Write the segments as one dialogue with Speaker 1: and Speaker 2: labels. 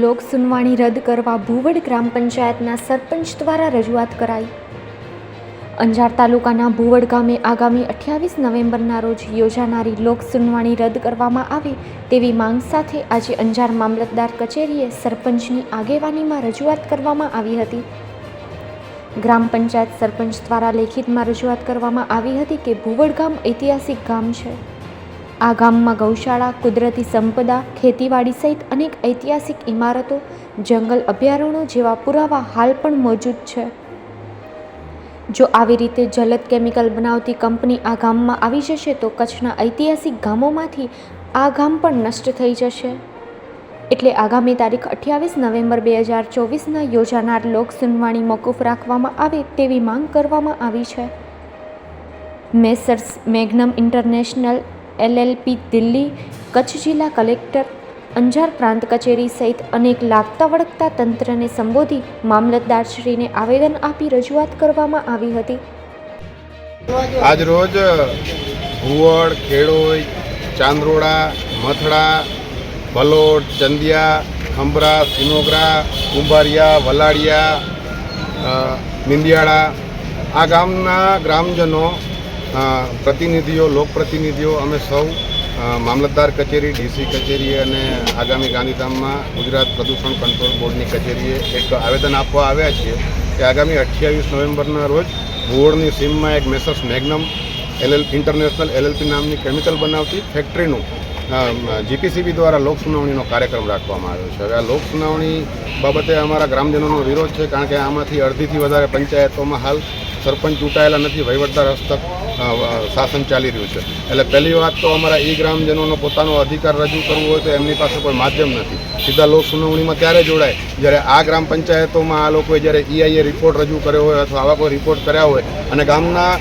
Speaker 1: લોક સુનવાણી રદ કરવા ભુવડ ગ્રામ પંચાયતના સરપંચ દ્વારા રજૂઆત કરાઈ. અંજાર તાલુકાના ભુવડ ગામે આગામી અઠ્યાવીસ નવેમ્બરના રોજ યોજાનારી લોક સુનવાણી રદ કરવામાં આવે તેવી માંગ સાથે આજે અંજાર મામલતદાર કચેરીએ સરપંચની આગેવાનીમાં રજૂઆત કરવામાં આવી હતી. ગ્રામ પંચાયત સરપંચ દ્વારા લેખિતમાં રજૂઆત કરવામાં આવી હતી કે ભુવડ ગામ ઐતિહાસિક ગામ છે. આ ગામમાં ગૌશાળા, કુદરતી સંપદા, ખેતીવાડી સહિત અનેક ઐતિહાસિક ઇમારતો, જંગલ અભયારણ્યો જેવા પુરાવા હાલ પણ મોજૂદ છે. જો આવી રીતે જલદ કેમિકલ બનાવતી કંપની આ ગામમાં આવી જશે તો કચ્છના ઐતિહાસિક ગામોમાંથી આ ગામ પણ નષ્ટ થઈ જશે. એટલે આગામી તારીખ અઠ્યાવીસ નવેમ્બર બે હજાર ચોવીસના યોજાનાર લોક સુનવાણી મોકૂફ રાખવામાં આવે તેવી માંગ કરવામાં આવી છે. Messrs Magnum International LLP Delhi, Kutch જિલ્લા કલેક્ટર, અંજાર પ્રાંત કચેરી સહિત અનેક લાગતા વળગતા તંત્રને સંબોધી મામલતદારશ્રીને આવેદન આપી રજૂઆત કરવામાં આવી હતી.
Speaker 2: આજ રોજ ભુવડ ખેડોઈ, ચાંદરોડા, મથડા, ભલોડ, ચંદિયા, ખંભરા સિનોગરા કુંભારિયા વલાડિયા મિંદિયાળા આ ગામના ગ્રામજનો પ્રતિનિધિઓ, લોકપ્રતિનિધિઓ, અમે સૌ મામલતદાર કચેરી, ડીસી કચેરી અને આગામી ગાંધીધામમાં ગુજરાત પ્રદૂષણ કંટ્રોલ બોર્ડની કચેરીએ એક આવેદન આપવા આવ્યા છીએ કે આગામી અઠ્યાવીસ નવેમ્બરના રોજ ભુવડની સીમમાં એક Messrs Magnum LL International LLP નામની કેમિકલ બનાવતી ફેક્ટરીનું જીપીસીબી દ્વારા લોક સુનાવણીનો કાર્યક્રમ રાખવામાં આવ્યો છે. હવે આ લોક સુનાવણી બાબતે અમારા ગ્રામજનોનો વિરોધ છે કારણ કે આમાંથી અડધીથી વધારે પંચાયતોમાં હાલ સરપંચ ચૂંટાયેલા નથી, વહીવટદાર હસ્તક શાસન ચાલી રહ્યું છે. એટલે પહેલી વાત તો અમારા એ ગ્રામજનોનો પોતાનો અધિકાર રજૂ કરવો હોય તો એમની પાસે કોઈ માધ્યમ નથી. સીધા લોક સુનાવણીમાં ત્યારે જોડાય જ્યારે આ ગ્રામ પંચાયતોમાં આ લોકોએ જ્યારે ઈઆઈએ રિપોર્ટ રજૂ કર્યો હોય અથવા આવા કોઈ રિપોર્ટ કર્યા હોય અને ગામના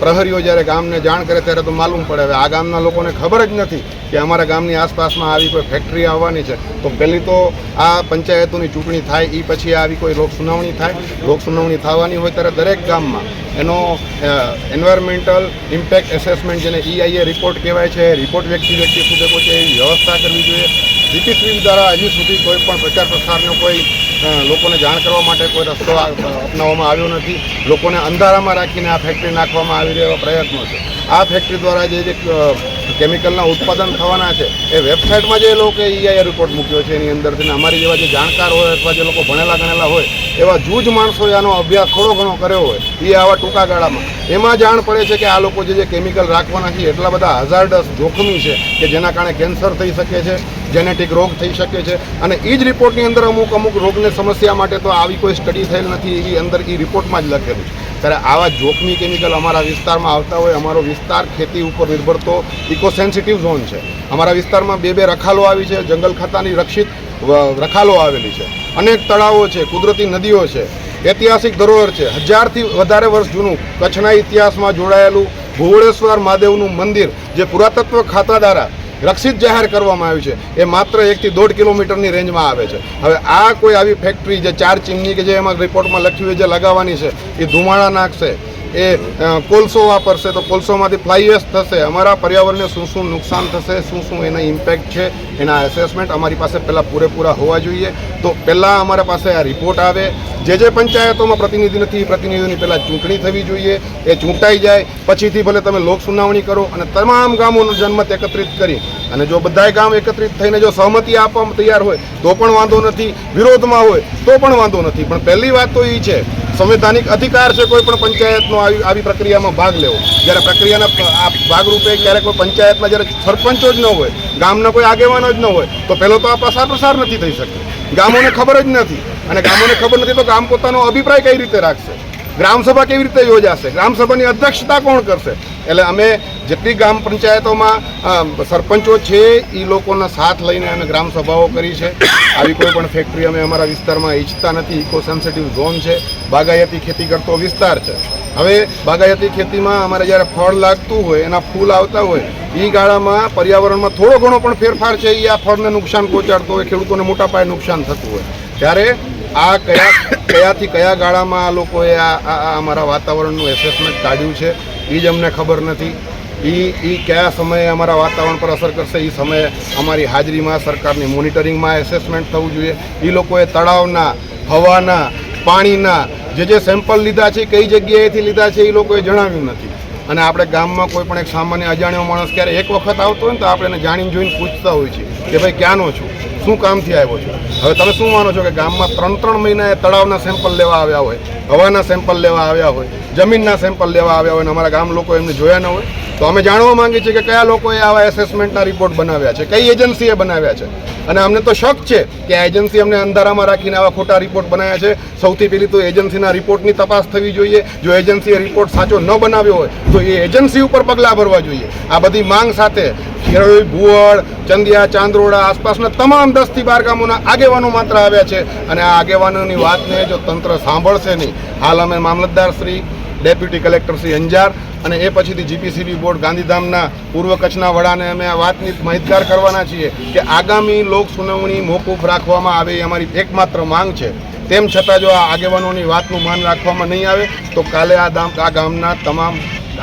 Speaker 2: પ્રહરીઓ જ્યારે ગામને જાણ કરે ત્યારે તો માલુમ પડે. હવે આ ગામના લોકોને ખબર જ નથી કે અમારા ગામની આસપાસમાં આવી કોઈ ફેક્ટરી આવવાની છે. તો પહેલી તો આ પંચાયતોની ચૂંટણી થાય એ પછી આવી કોઈ લોક સુનાવણી થાય. લોક સુનાવણી થવાની હોય ત્યારે દરેક ગામમાં એનો એન્વાયરમેન્ટલ ઇમ્પેક્ટ એસેસમેન્ટ જેને ઈઆઈએ રિપોર્ટ કહેવાય છે રિપોર્ટ વ્યક્તિ વ્યક્તિ સુધી પહોંચે એવી વ્યવસ્થા કરવી જોઈએ. જીપીસી દ્વારા હજી સુધી કોઈ પણ પ્રચાર પ્રસારનો કોઈ લોકોને જાણ કરવા માટે કોઈ રસ્તો અપનાવવામાં આવ્યો નથી. લોકોને અંધારામાં રાખીને આ ફેક્ટરી નાખવામાં આવી રહ્યા પ્રયત્નો છે. આ ફેક્ટરી દ્વારા જે જે કેમિકલના ઉત્પાદન થવાના છે, એ વેબસાઇટમાં જે લોકો ઈઆઈ રિપોર્ટ મૂક્યો છે, એની અંદરથી અમારી જેવા જે જાણકાર હોય અથવા જે લોકો ભણેલા ગણેલા હોય, એવા જૂજ માણસોએ આનો અભ્યાસ થોડો ઘણો કર્યો હોય એ આવા ટૂંકા ગાળામાં. એમાં જાણ પડે છે કે આ લોકો જે જે કેમિકલ રાખવાના છે, એટલા બધા હઝાર્ડસ જોખમી છે કે જેના કારણે કેન્સર થઈ શકે છે જેનેટિક રોગ થઈ શકે છે. અને એ જ રિપોર્ટની અંદર અમુક અમુક રોગને સમસ્યા માટે તો આવી કોઈ સ્ટડી થયેલ નથી એવી અંદર એ રિપોર્ટમાં જ લખેલું છે. ત્યારે આવા જોખમી કેમિકલ અમારા વિસ્તારમાં આવતા હોય, અમારો વિસ્તાર ખેતી ઉપર નિર્ભરતો ઇકો સેન્સિટિવ ઝોન છે. અમારા વિસ્તારમાં બે બે રખાલો આવી છે, જંગલ ખાતાની રક્ષિત રખાલો આવેલી છે. અનેક તળાવો છે, કુદરતી નદીઓ છે. ઐતિહાસિક ધરોહર છે. હજારથી વધારે વર્ષ જૂનું કચ્છના ઇતિહાસમાં જોડાયેલું ભુવળેશ્વર મહાદેવનું મંદિર, જે પુરાતત્વ ખાતા દ્વારા રક્ષિત જાહેર કરવામાં આવ્યું છે. એ માત્ર એકથી દોઢ કિલોમીટરની રેન્જમાં આવે છે. હવે આ કોઈ આવી ફેક્ટરી જે ચાર ચીમની કે જે એમાં રિપોર્ટમાં લખ્યું છે જે લગાવવાની છે, એ ધુમાડા નાખશે. એ કોલસો વાપરશે તો કોલસોમાંથી ફ્લાયવેસ્ટ થશે. અમારા પર્યાવરણને શું શું નુકસાન થશે, શું શું એના ઇમ્પેક્ટ છે, એના એસેસમેન્ટ અમારી પાસે પહેલાં પૂરેપૂરા હોવા જોઈએ. તો પહેલાં અમારા પાસે આ રિપોર્ટ આવે. જે જે પંચાયતોમાં પ્રતિનિધિ નથી, એ પ્રતિનિધિઓની પહેલાં ચૂંટણી થવી જોઈએ. એ ચૂંટાઈ જાય. પછીથી ભલે તમે લોક સુનાવણી કરો અને તમામ ગામોનો જનમત એકત્રિત કરી અને જો બધાય ગામ એકત્રિત થઈને જો સહમતિ આપવામાં તૈયાર હોય, તો પણ વાંધો નથી. વિરોધમાં હોય, તો પણ વાંધો નથી. પણ પહેલી વાત તો એ છે સંવૈધાનિક અધિકાર છે કોઈ પણ પંચાયતનો આવી આવી પ્રક્રિયામાં ભાગ લેવો. જ્યારે પ્રક્રિયાના ભાગરૂપે ક્યારેક કોઈ પંચાયતમાં જ્યારે સરપંચો જ ન હોય, ગામના કોઈ આગેવાનો જ ન હોય, તો પહેલો તો આ પ્રસાર પ્રસાર નથી થઈ શકતો. ગામોને ખબર જ નથી. અને ગામોને ખબર નથી તો ગામ પોતાનો અભિપ્રાય કઈ રીતે રાખશે? ગ્રામસભા કેવી રીતે યોજાશે? ગ્રામસભાની અધ્યક્ષતા કોણ કરશે? એટલે અમે જેટલી ગ્રામ પંચાયતોમાં સરપંચો છે એ લોકોના સાથ લઈને અમે ગ્રામસભાઓ કરી છે. આવી કોઈ પણ ફેક્ટરી અમે અમારા વિસ્તારમાં ઈચ્છતા નથી. ઇકો સેન્સિટિવ ઝોન છે. બાગાયતી ખેતી કરતો વિસ્તાર છે. હવે બાગાયતી ખેતીમાં અમારે જ્યારે ફળ લાગતું હોય, એના ફૂલ આવતા હોય એ ગાળામાં પર્યાવરણમાં થોડો ઘણો પણ ફેરફાર છે. એ આ ફળને નુકસાન પહોંચાડતો હોય, ખેડૂતોને મોટા પાયે નુકસાન થતું હોય. ત્યારે આ કયા કયાથી કયા ગાળામાં આ લોકોએ આ અમારા વાતાવરણનું એસેસમેન્ટ કાઢ્યું છે એ જ અમને ખબર નથી. એ એ કયા સમયે અમારા વાતાવરણ પર અસર કરશે એ સમયે અમારી હાજરીમાં, સરકારની મોનિટરિંગમાં એસેસમેન્ટ થવું જોઈએ. એ લોકોએ તળાવના, હવાના, પાણીના, જે જે સેમ્પલ લીધા છે, કઈ જગ્યાએથી લીધા છે એ લોકોએ જણાવ્યું નથી. અને આપણે ગામમાં કોઈ પણ એક સામાન્ય અજાણ્યો માણસ ક્યારે એક વખત આવતો હોય ને તો આપણે જાણીને જોઈને પૂછતા હોય છે કે ભાઈ, ક્યાંનો છું? શું કામથી આવ્યો છું? હવે તમે શું માનો છો કે ગામમાં ત્રણ ત્રણ મહિનાએ તળાવના સેમ્પલ લેવા આવ્યા હોય, હવાના સેમ્પલ લેવા આવ્યા હોય, જમીનના સેમ્પલ લેવા આવ્યા હોય અને અમારા ગામ લોકો એમને જોયા ન હોય? તો અમે જાણવા માંગીએ છીએ કે કયા લોકોએ આવા એસેસમેન્ટના રિપોર્ટ બનાવ્યા છે? કઈ એજન્સીએ બનાવ્યા છે? અને અમને તો શક છે કે એજન્સી અમને અંધારામાં રાખીને આવા ખોટા રિપોર્ટ બનાવ્યા છે. સૌથી પહેલી તો એજન્સીના રિપોર્ટની તપાસ થવી જોઈએ. જો એજન્સીએ રિપોર્ટ સાચો ન બનાવ્યો હોય, તો એ એજન્સી ઉપર પગલાં ભરવા જોઈએ. આ બધી માંગ સાથે ખેરોઈ ભુવડ ચંદિયા, ચાંદરોડા આસપાસના તમામ દસથી બાર ગામોના આગેવાનો માત્ર આવ્યા છે. અને આ આગેવાનોની વાતને જો તંત્ર સાંભળશે નહીં, હાલ અમે મામલતદાર શ્રી ડેપ્યુટી કલેક્ટર શ્રી અંજાર અને એ પછીથી જીપીસીબી બોર્ડ ગાંધીધામના પૂર્વ કચ્છના વડાને અમે આ વાતની માહિતગાર કરવાના છીએ કે આગામી લોક સુનાવણી મોકૂફ રાખવામાં આવે એ અમારી એકમાત્ર માંગ છે. તેમ છતાં જો આ આગેવાનોની વાતનું માન રાખવામાં નહીં આવે, તો કાલે આ ગામ આ ગામના તમામ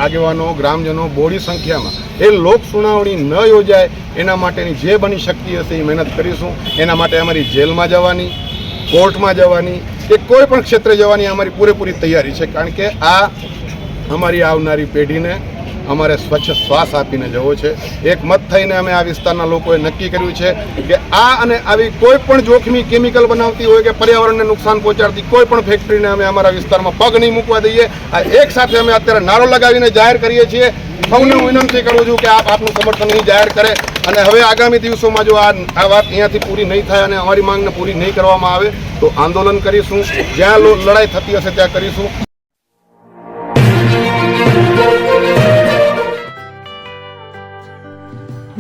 Speaker 2: આગેવાનો, ગ્રામજનો બોડી સંખ્યામાં એ લોક સુનાવણી ન યોજાય, એના માટેની જે બની શક્તિ હશે એ મહેનત કરીશું. એના માટે અમારી જેલમાં જવાની કોર્ટમાં જવાની, કે કોઈ પણ ક્ષેત્રે જવાની અમારી પૂરેપૂરી તૈયારી છે. કારણ કે આ અમારી આવનારી પેઢીને અમારે સ્વચ્છ શ્વાસ આપીને જવો છે. એક મત થઈને અમે આ વિસ્તારના લોકોએ નક્કી કર્યું છે કે આ અને આવી કોઈ પણ જોખમી કેમિકલ બનાવતી હોય કે પર્યાવરણને નુકસાન પહોંચાડતી કોઈ પણ ફેક્ટરીને અમે અમારા વિસ્તારમાં પગ નહીં મૂકવા દઈએ. આ એક સાથે અમે અત્યારે નારો લગાવીને જાહેર કરીએ છીએ. સૌને હું વિનંતી કરું છું કે આપ આપનું સમર્થન અહીં જાહેર કરે અને હવે આગામી દિવસોમાં જો આ આ વાત અહીંયાથી પૂરી નહીં થાય અને અમારી માંગને પૂરી નહીં કરવામાં આવે તો આંદોલન કરીશું. જ્યાં લડાઈ થતી હશે ત્યાં કરીશું.